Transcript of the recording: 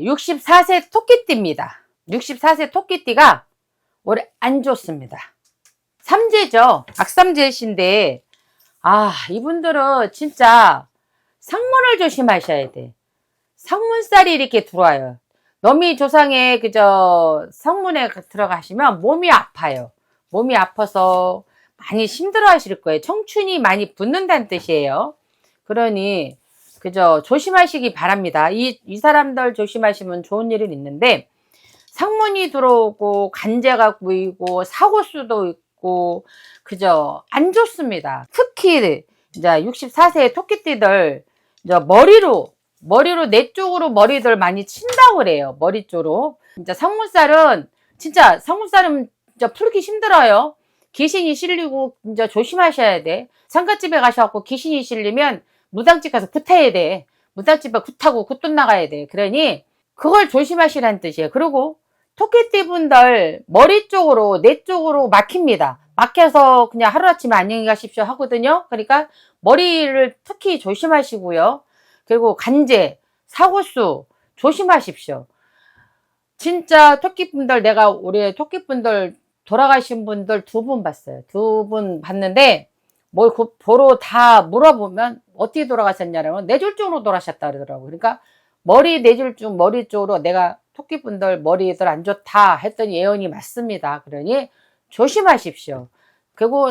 64세 토끼띠입니다. 64세 토끼띠가 올해 안 좋습니다. 삼재죠. 악삼재신데, 아, 이분들은 진짜 상문을 조심하셔야 돼. 상문살이 이렇게 들어와요. 너미 조상에 그저 성문에 들어가시면 몸이 아파요. 몸이 아파서 많이 힘들어 하실 거예요. 청춘이 많이 붙는다는 뜻이에요. 그러니 그저 조심하시기 바랍니다. 이, 이 사람들 조심하시면 좋은 일은 있는데 상문이 들어오고 간제가 보이고 사고수도 있고 그저 안 좋습니다. 특히 이제 64세 토끼띠들 이제 머리로 머리로 내 쪽으로 머리들 많이 친다고 그래요. 머리 쪽으로. 진짜 상문살은 진짜 상문살은 진짜 풀기 힘들어요. 귀신이 실리고 진짜 조심하셔야 돼. 상가집에 가셔갖고 귀신이 실리면 무당집 가서 굿해야 돼. 무당집에 굿하고 굿돈 나가야 돼. 그러니 그걸 조심하시라는 뜻이에요. 그리고 토끼띠 분들 머리 쪽으로 내 쪽으로 막힙니다. 막혀서 그냥 하루아침에 안녕히 가십시오 하거든요. 그러니까 머리를 특히 조심하시고요. 그리고 간제, 사고수 조심하십시오. 진짜 토끼분들 내가 우리 토끼분들 돌아가신 분들 두 분 봤어요. 두 분 봤는데 뭘 그 보러 다 물어보면 어떻게 돌아가셨냐면 뇌졸 쪽으로 돌아가셨다 그러더라고요. 그러니까 머리 뇌졸 쪽 머리 쪽으로 내가 토끼분들 머리들 안 좋다 했더니 예언이 맞습니다. 그러니 조심하십시오. 그리고